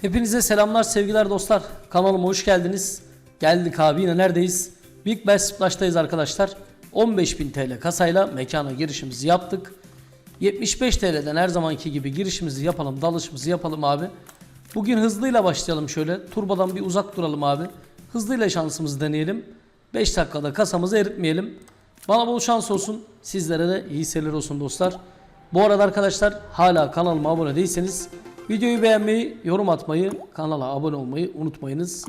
Hepinize selamlar sevgiler dostlar. Kanalıma hoş geldiniz. Geldik abi yine neredeyiz? Big Bass Splash'tayız arkadaşlar. 15.000 TL kasayla mekana girişimizi yaptık. 75 TL'den her zamanki gibi girişimizi yapalım, dalışımızı yapalım abi. Bugün hızlıyla başlayalım şöyle. Turbodan bir uzak duralım abi. Hızlıyla şansımızı deneyelim. 5 dakikada kasamızı eritmeyelim. Bana bol şans olsun. Sizlere de iyi seyirler olsun dostlar. Bu arada arkadaşlar hala kanalıma abone değilseniz videoyu beğenmeyi, yorum atmayı, kanala abone olmayı unutmayınız.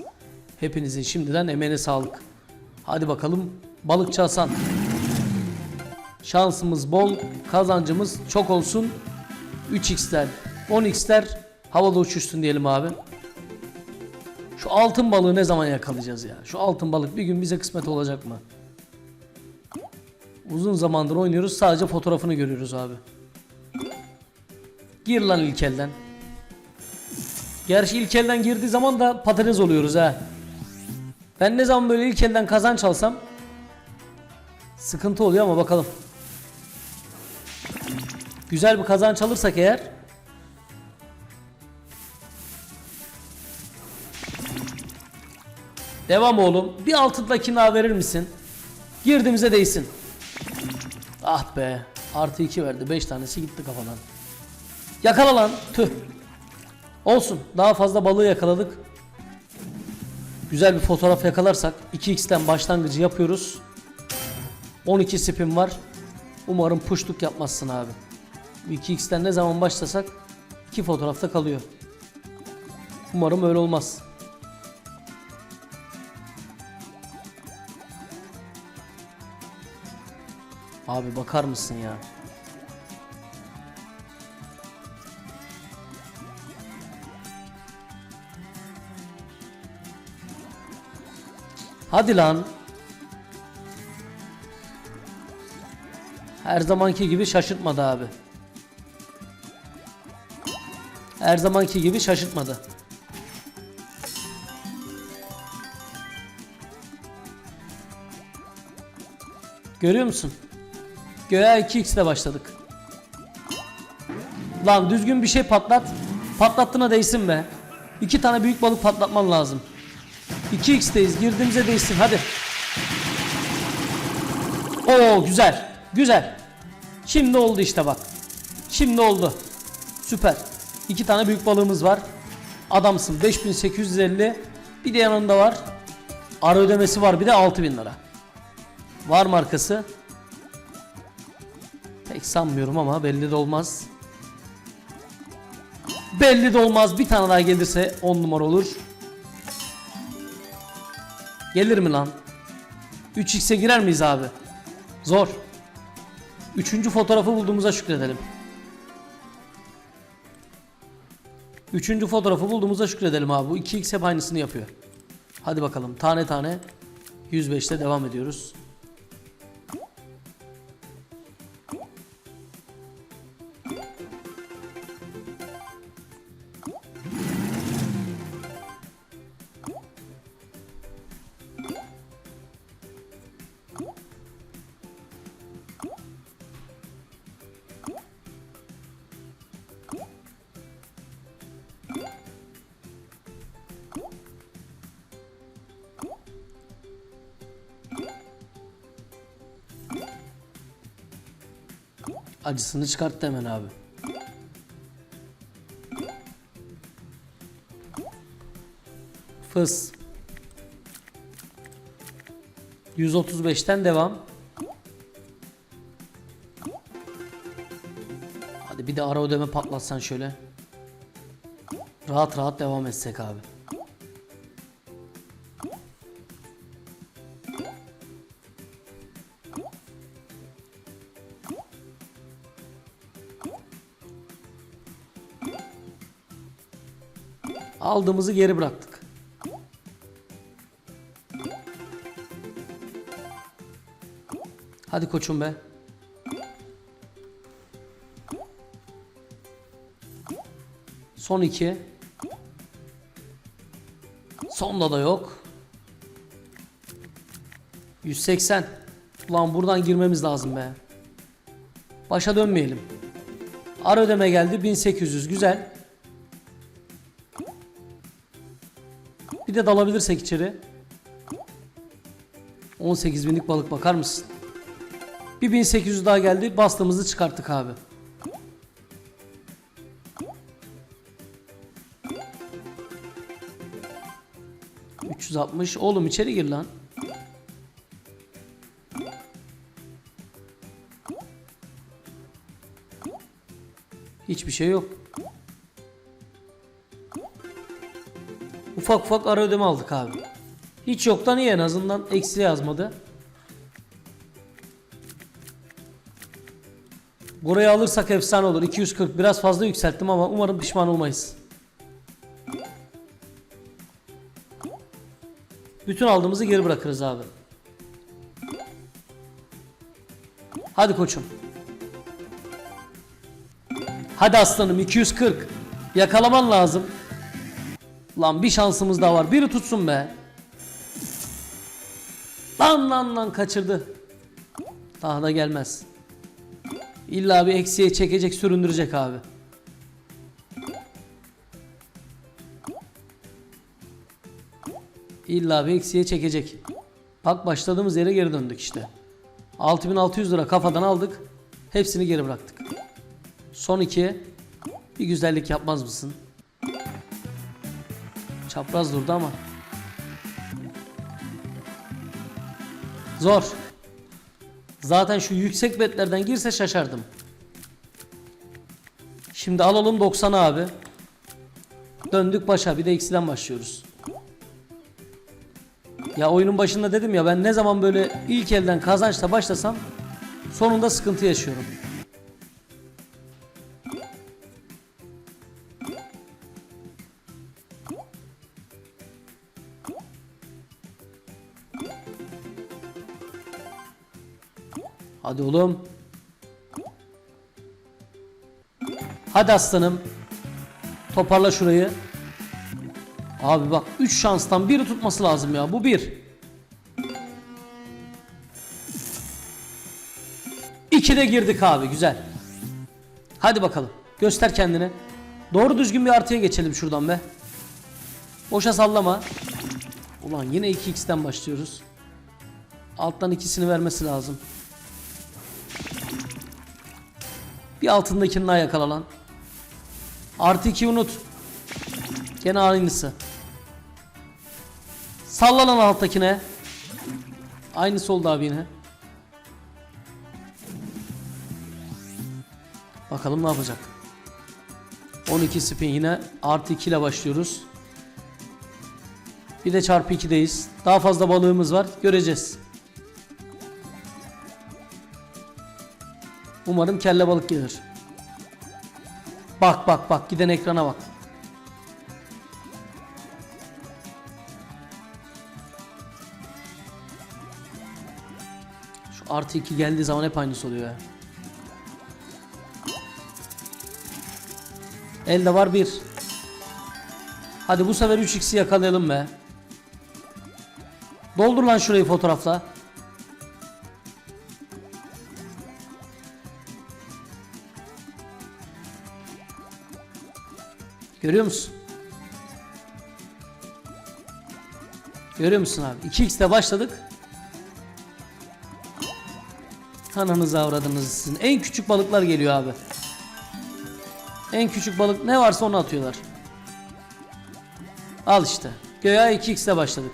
Hepinizin şimdiden emeğine sağlık. Hadi bakalım balıkçı Hasan. Şansımız bol, kazancımız çok olsun. 3x'ler, 10x'ler havada uçuşsun diyelim abi. Şu altın balığı ne zaman yakalayacağız ya? Şu altın balık bir gün bize kısmet olacak mı? Uzun zamandır oynuyoruz sadece fotoğrafını görüyoruz abi. Gir lan ilk elden. Gerçi ilk elden girdiği zaman da patates oluyoruz ha. Ben ne zaman böyle ilk elden kazanç alsam sıkıntı oluyor ama bakalım. Güzel bir kazanç alırsak eğer Devam oğlum. Bir altındakini daha verir misin? Girdiğimize değsin. Ah be. Artı 2 verdi. 5 tanesi gitti kafadan. Yakala lan. Tüh. Olsun. Daha fazla balığı yakaladık. Güzel bir fotoğraf yakalarsak 2x'ten başlangıcı yapıyoruz. 12 spin var. Umarım puşluk yapmazsın abi. Bu 2x'ten ne zaman başlasak 2 fotoğrafta kalıyor. Umarım öyle olmaz. Abi bakar mısın ya? Hadi lan. Her zamanki gibi şaşırtmadı abi. Her zamanki gibi şaşırtmadı. Görüyor musun? Göğe 2x ile başladık. Lan düzgün bir şey patlat. Patlattığına değsin be. İki tane büyük balık patlatman lazım. 2x'teyiz. Girdiğimize değsin. Hadi. Oo güzel. Güzel. Şimdi oldu işte bak. Şimdi oldu. Süper. İki tane büyük balığımız var. Adamsın. 5850. Bir de yanında var. Ara ödemesi var. Bir de 6000 lira. Var markası. Pek sanmıyorum ama belli de olmaz. Belli de olmaz. Bir tane daha gelirse 10 numara olur. Gelir mi lan? 3x'e girer miyiz abi? Zor. Üçüncü fotoğrafı bulduğumuza şükredelim. Üçüncü fotoğrafı bulduğumuza şükredelim abi. Bu 2x hep aynısını yapıyor. Hadi bakalım tane tane 105'te devam ediyoruz. Acısını çıkarttı hemen abi. Fıs. 135'ten devam. Hadi bir de ara ödeme patlatsan şöyle. Rahat rahat devam etsek abi. Aldığımızı geri bıraktık. Hadi koçum be. Son iki. Sonda da yok. 180. Ulan buradan girmemiz lazım be. Başa dönmeyelim. Ara ödeme geldi 1800 güzel. Bir de dalabilirsek içeri. 18 binlik balık bakar mısın? Bir 1800 daha geldi. Bastığımızı çıkarttık abi. ...360. Oğlum içeri gir lan. Hiçbir şey yok. Ufak ufak ara ödeme aldık abi. Hiç yoktan iyi en azından eksi yazmadı. Burayı alırsak efsane olur. 240 biraz fazla yükselttim ama umarım pişman olmayız. Bütün aldığımızı geri bırakırız abi. Hadi koçum. Hadi aslanım 240. Yakalaman lazım. Lan bir şansımız daha var. Biri tutsun be. Lan lan lan kaçırdı. Daha da gelmez. İlla bir eksiye çekecek süründürecek abi. İlla bir eksiye çekecek. Bak başladığımız yere geri döndük işte. 6600 lira kafadan aldık. Hepsini geri bıraktık. Son iki. Bir güzellik yapmaz mısın? Çapraz durdu ama. Zor. Zaten şu yüksek betlerden girse şaşardım. Şimdi alalım 90 abi. Döndük başa bir de eksiden başlıyoruz. Ya oyunun başında dedim ya ben ne zaman böyle ilk elden kazançla başlasam sonunda sıkıntı yaşıyorum. Hadi oğlum. Hadi aslanım. Toparla şurayı. Abi bak 3 şanstan biri tutması lazım ya. Bu bir. İki de girdik abi güzel. Hadi bakalım. Göster kendini. Doğru düzgün bir artıya geçelim şuradan be. Boşa sallama. Ulan yine 2x'ten başlıyoruz. Alttan ikisini vermesi lazım. Bir altındakini daha yakala lan. Artı 2 unut. Gene aynısı. Salla lan alttakine. Aynısı oldu abi yine. Bakalım ne yapacak. 12 spin yine artı 2 ile başlıyoruz. Bir de çarpı 2'deyiz. Daha fazla balığımız var. Göreceğiz. Umarım kelle balık gelir. Bak bak bak giden ekrana bak. Şu artı 2 geldiği zaman hep aynısı oluyor ya. Elde var bir. Hadi bu sefer 3x'i yakalayalım be. Doldur lan şurayı fotoğrafla. Görüyor musun? Görüyor musun abi? 2x'te başladık. Ananızı avradınız sizin. En küçük balıklar geliyor abi. En küçük balık ne varsa onu atıyorlar. Al işte. Göya 2x'te başladık.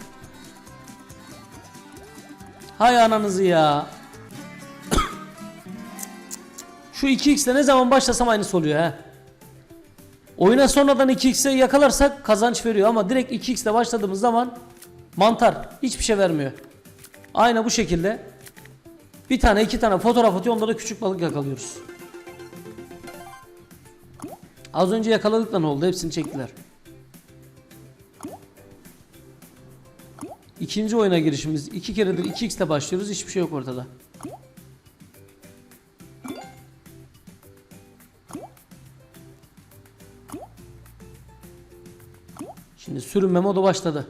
Hay ananızı ya. Şu 2x'te ne zaman başlasam aynısı oluyor he. Oyuna sonradan 2x'e yakalarsak kazanç veriyor ama direkt 2x'le başladığımız zaman mantar hiçbir şey vermiyor. Aynen bu şekilde bir tane iki tane fotoğraf atıyor onda da küçük balık yakalıyoruz. Az önce yakaladık da ne oldu hepsini çektiler. İkinci oyuna girişimiz iki keredir 2x'te başlıyoruz hiçbir şey yok ortada. Şimdi sürünme modu başladı.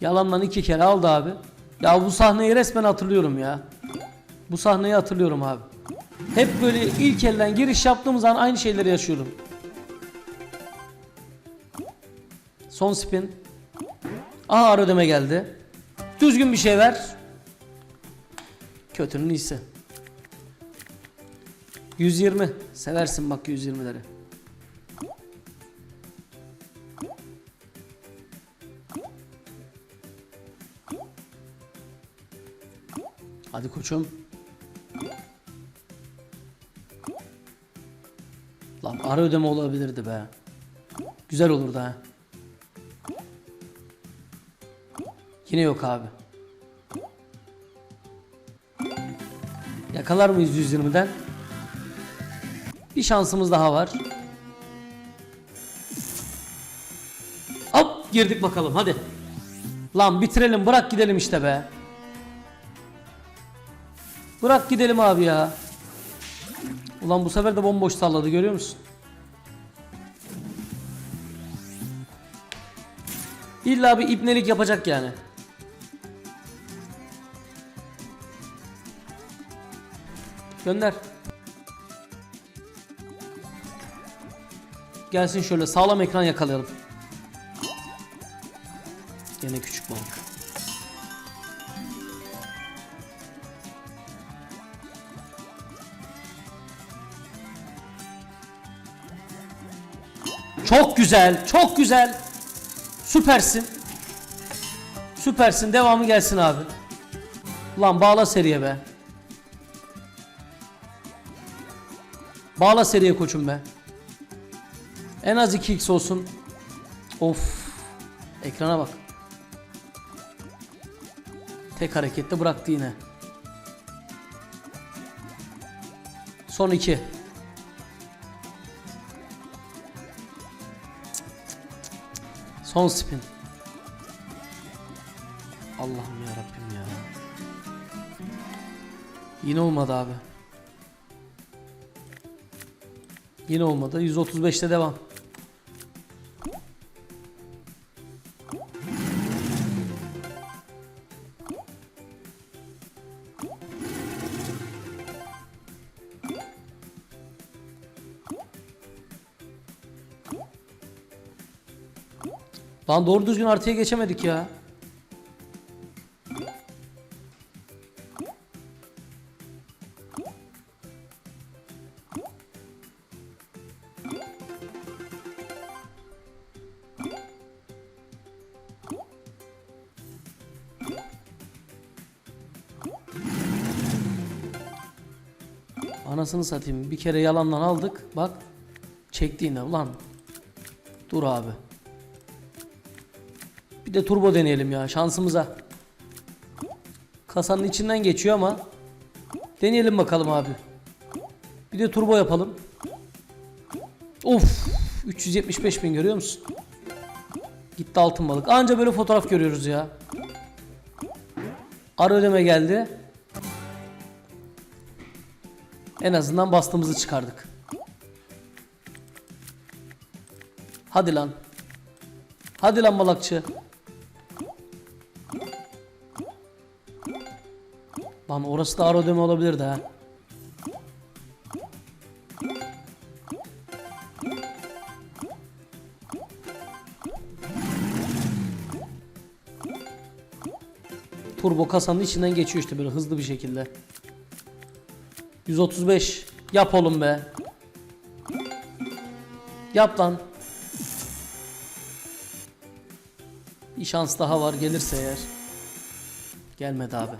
Yalandan iki kere aldı abi. Ya bu sahneyi resmen hatırlıyorum ya. Bu sahneyi hatırlıyorum abi. Hep böyle ilk elden giriş yaptığımız an aynı şeyleri yaşıyorum. Son spin. Aha ara ödeme geldi. Düzgün bir şey ver. Kötünün iyisi. 120. Seversin bak 120'leri. Hadi koçum. Lan ara ödeme olabilirdi be. Güzel olurdu ha. Yine yok abi. Yakalar mıyız 120'den? Bir şansımız daha var. Hop girdik bakalım hadi. Lan bitirelim bırak gidelim işte be. Bırak gidelim abi ya. Ulan bu sefer de bomboş salladı görüyor musun? İlla bir ibnelik yapacak yani. Gönder. Gelsin şöyle sağlam ekran yakalayalım. Gene küçük balık. Güzel, çok güzel. Süpersin. Süpersin. Devamı gelsin abi. Ulan bağla seriye be. Bağla seriye koçum be. En az 2x olsun. Of. Ekrana bak. Tek harekette bıraktı yine. Son 2. Son spin. Allah'ım ya Rabbim ya. Yine olmadı abi. Yine olmadı. 135'te devam. Lan doğru düzgün artıya geçemedik ya. Anasını satayım. Bir kere yalandan aldık. Bak. Çekti yine. Ulan. Dur abi. Bir de turbo deneyelim ya şansımıza. Kasanın içinden geçiyor ama deneyelim bakalım abi. Bir de turbo yapalım. Of 375 bin görüyor musun? Gitti altın balık. Anca böyle fotoğraf görüyoruz ya. Ara ödeme geldi. En azından bastığımızı çıkardık. Hadi lan. Hadi lan balakçı. Lan orası da ara ödeme olabilirdi ha. Turbo kasanın içinden geçiyor işte böyle hızlı bir şekilde. 135. Yap oğlum be. Yap lan. Bir şans daha var gelirse eğer. Gelmedi abi.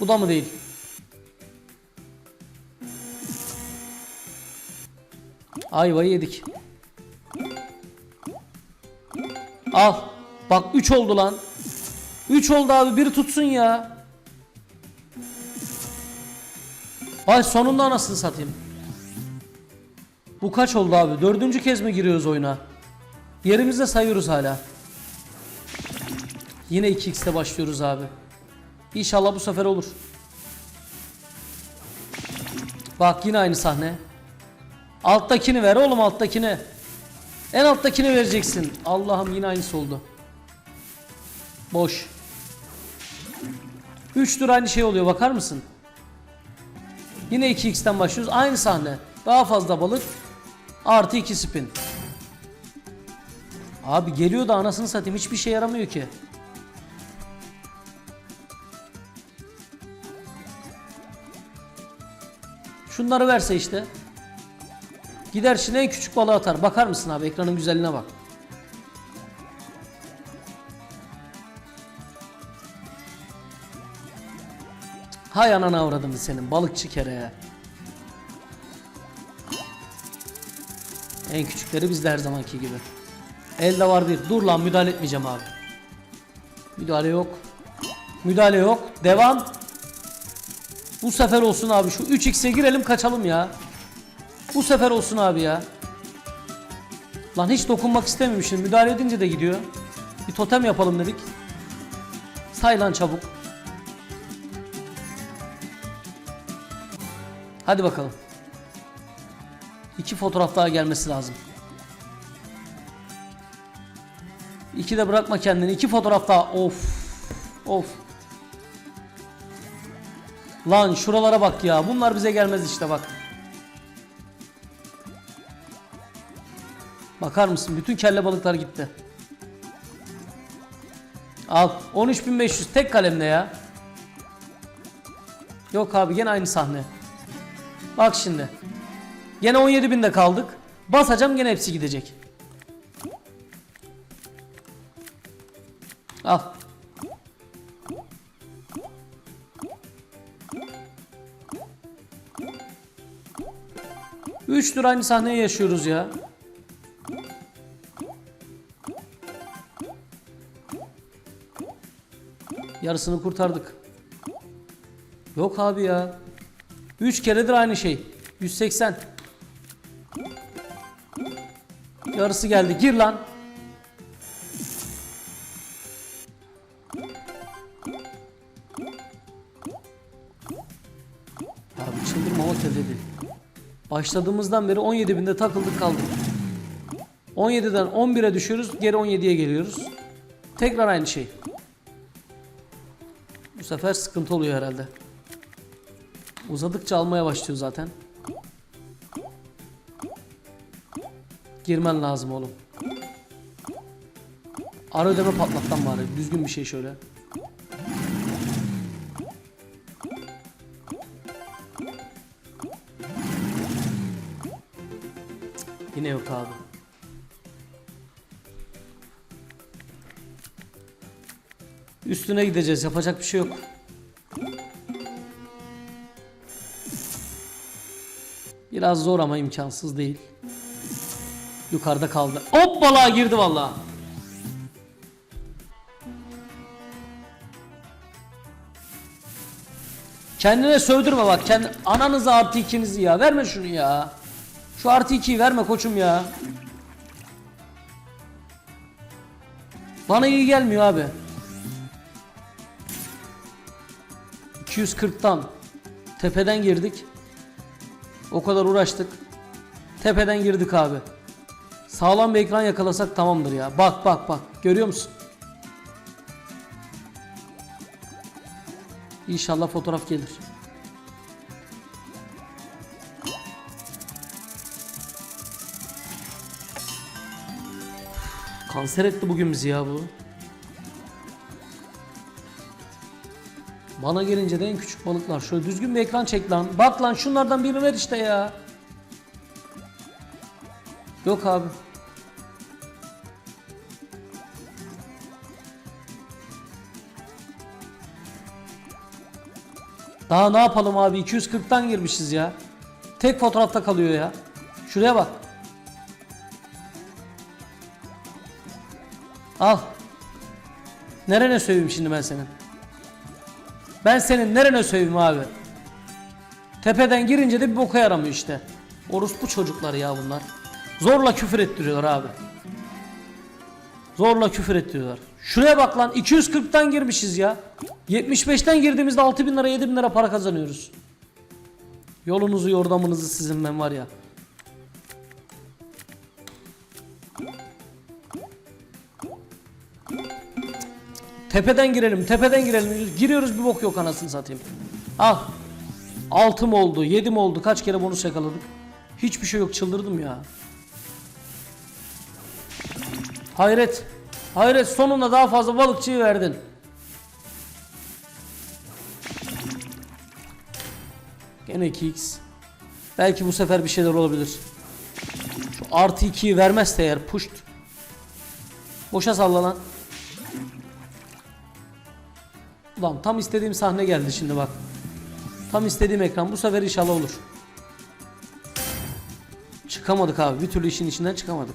Bu da mı değil? Ayvayı yedik. Al. Bak 3 oldu lan. 3 oldu abi biri tutsun ya. Ay sonunda anasını satayım. Bu kaç oldu abi? Dördüncü kez mi giriyoruz oyuna? Yerimizde sayıyoruz hala. Yine 2x'te başlıyoruz abi. İnşallah bu sefer olur. Bak yine aynı sahne. Alttakini ver oğlum alttakini. En alttakini vereceksin. Allah'ım yine aynısı oldu. Boş. 3 tur aynı şey oluyor bakar mısın? Yine 2x'ten başlıyoruz. Aynı sahne. Daha fazla balık. Artı 2 spin. Abi geliyor da anasını satayım hiçbir şey yaramıyor ki. Şunları verse işte. Gider şimdi en küçük balığı atar. Bakar mısın abi ekranın güzelliğine bak. Hay anana avradım senin balıkçı kere En küçükleri bizde her zamanki gibi. Elde var bir. Dur lan müdahale etmeyeceğim abi. Müdahale yok. Müdahale yok. Devam. Bu sefer olsun abi. Şu 3x'e girelim kaçalım ya. Bu sefer olsun abi ya. Lan hiç dokunmak istememişim. Müdahale edince de gidiyor. Bir totem yapalım dedik. Say lan çabuk. Hadi bakalım. İki fotoğraf daha gelmesi lazım. İki de bırakma kendini. İki fotoğraf daha. Of. Of. Lan şuralara bak ya. Bunlar bize gelmez işte bak. Bakar mısın? Bütün kelle balıklar gitti. Al. 13.500 tek kalemle ya. Yok abi gene aynı sahne. Bak şimdi. Gene 17.000'de kaldık. Basacağım gene hepsi gidecek. Al. Üç tur aynı sahneyi yaşıyoruz ya. Yarısını kurtardık. Yok abi ya. 3 keredir aynı şey. 180. Yarısı geldi. Gir lan. Abi çıldırmamak elde değil. Başladığımızdan beri 17 binde takıldık kaldık. 17'den 11'e düşüyoruz. Geri 17'ye geliyoruz. Tekrar aynı şey. Bu sefer sıkıntı oluyor herhalde. Uzadıkça almaya başlıyor zaten. Girmen lazım oğlum. Ara ödeme patlattan bari. Düzgün bir şey şöyle. Yine yok abi. Üstüne gideceğiz. Yapacak bir şey yok. Biraz zor ama imkansız değil. Yukarıda kaldı. Hoppala girdi valla. Kendine sövdürme bak. Kendi, ananızı artı ikinizi ya. Verme şunu ya. Şu artı ikiyi verme koçum ya. Bana iyi gelmiyor abi. 240'tan tepeden girdik. O kadar uğraştık. Tepeden girdik abi. Sağlam bir ekran yakalasak tamamdır ya. Bak bak bak. Görüyor musun? İnşallah fotoğraf gelir. Kanser etti bugün bizi ya bu. Bana gelince de en küçük balıklar. Şöyle düzgün bir ekran çek lan. Bak lan şunlardan birini ver işte ya. Yok abi. Daha ne yapalım abi 240'tan girmişiz ya. Tek fotoğrafta kalıyor ya. Şuraya bak. Al. Nerene söveyim şimdi ben senin? Ben senin nerene söveyim abi? Tepeden girince de bir boka yaramıyor işte. Orospu çocuklar ya bunlar. Zorla küfür ettiriyorlar abi. Zorla küfür ettiriyorlar. Şuraya bak lan 240'tan girmişiz ya. 75'ten girdiğimizde 6000 lira 7000 lira para kazanıyoruz. Yolunuzu yordamınızı sizin ben var ya. Tepeden girelim, tepeden girelim. Giriyoruz bir bok yok anasını satayım. Al. 6 mı oldu, 7 mi oldu? Kaç kere bonus yakaladık? Hiçbir şey yok, çıldırdım ya. Hayret. Hayret sonunda daha fazla balıkçıyı verdin. Gene 2x. Belki bu sefer bir şeyler olabilir. Şu artı 2'yi vermezse eğer puşt. Boşa salla lan. Ulan tam istediğim sahne geldi şimdi bak. Tam istediğim ekran. Bu sefer inşallah olur. Çıkamadık abi. Bir türlü işin içinden çıkamadık.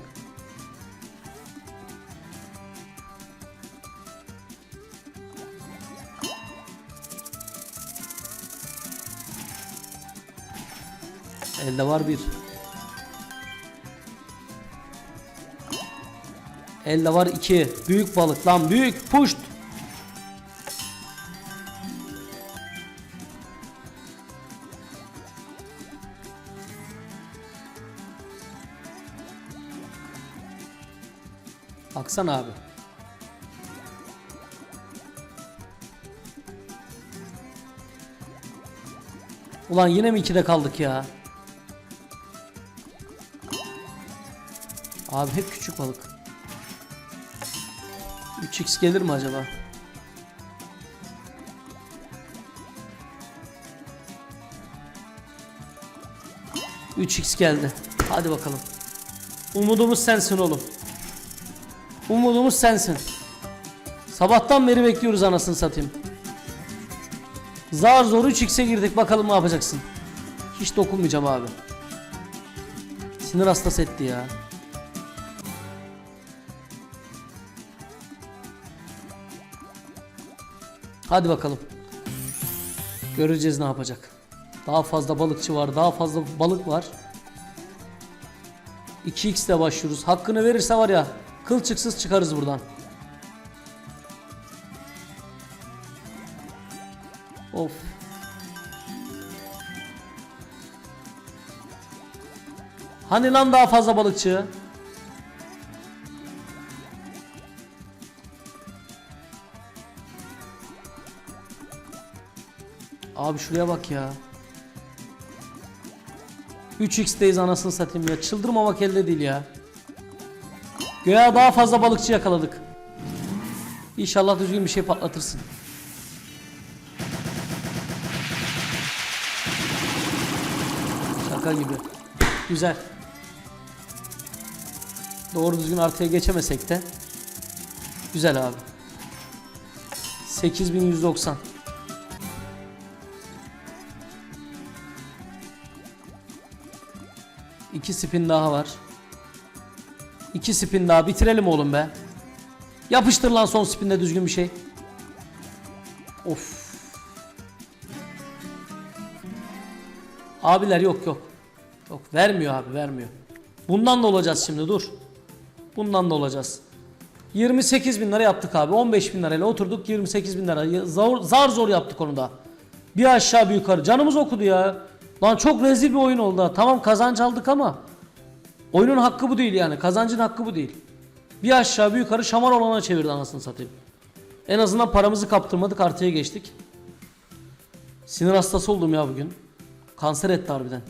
Elde var bir. Elde var iki. Büyük balık lan büyük. Puşt. Baksana abi. Ulan yine mi ikide kaldık ya? Abi hep küçük balık. 3x gelir mi acaba? ...3x geldi. Hadi bakalım. Umudumuz sensin oğlum. Umudumuz sensin. Sabahtan beri bekliyoruz anasını satayım. Zar zor 3x'e girdik bakalım ne yapacaksın. Hiç dokunmayacağım abi. Sinir hastası etti ya. Hadi bakalım. Göreceğiz ne yapacak. Daha fazla balıkçı var, daha fazla balık var. 2x ile başlıyoruz. Hakkını verirse var ya, kılçıksız çıkarız buradan. Of. Hani lan daha fazla balıkçı? Abi şuraya bak ya. 3x'teyiz anasını satayım ya. Çıldırmamak elde değil ya. Göya daha fazla balıkçı yakaladık. İnşallah düzgün bir şey patlatırsın. Şaka gibi. Güzel. Doğru düzgün artıya geçemesek de. Güzel abi. 8190. İki spin daha var. İki spin daha bitirelim oğlum be. Yapıştır lan son spinde düzgün bir şey. Of. Abiler yok yok. Yok vermiyor abi vermiyor. Bundan da olacağız şimdi dur. Bundan da olacağız. 28 bin lira yaptık abi. 15 bin lirayla oturduk 28 bin lira. Zor, zar zor yaptık onu da. Bir aşağı bir yukarı. Canımız okudu ya. Lan çok rezil bir oyun oldu. Tamam kazanç aldık ama oyunun hakkı bu değil yani. Kazancın hakkı bu değil. Bir aşağı bir yukarı şamar olana çevirdi anasını satayım. En azından paramızı kaptırmadık artıya geçtik. Sinir hastası oldum ya bugün. Kanser etti harbiden.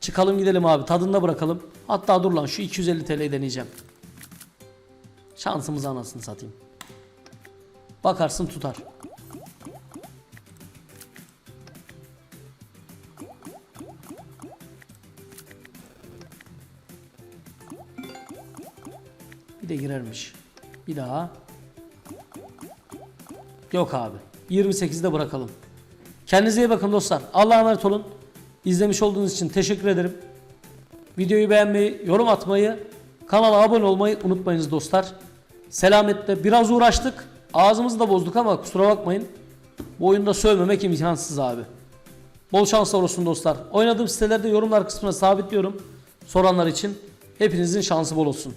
Çıkalım gidelim abi tadında bırakalım. Hatta dur lan şu 250 TL'yi deneyeceğim. Şansımızı anasını satayım. Bakarsın tutar. Bir de girermiş. Bir daha. Yok abi. 28'de bırakalım. Kendinize iyi bakın dostlar. Allah'a emanet olun. İzlemiş olduğunuz için teşekkür ederim. Videoyu beğenmeyi, yorum atmayı, kanala abone olmayı unutmayınız dostlar. Selametle biraz uğraştık. Ağzımızı da bozduk ama kusura bakmayın. Bu oyunda sövmemek imkansız abi. Bol şanslar olsun dostlar. Oynadığım sitelerde yorumlar kısmına sabitliyorum. Soranlar için. Hepinizin şansı bol olsun.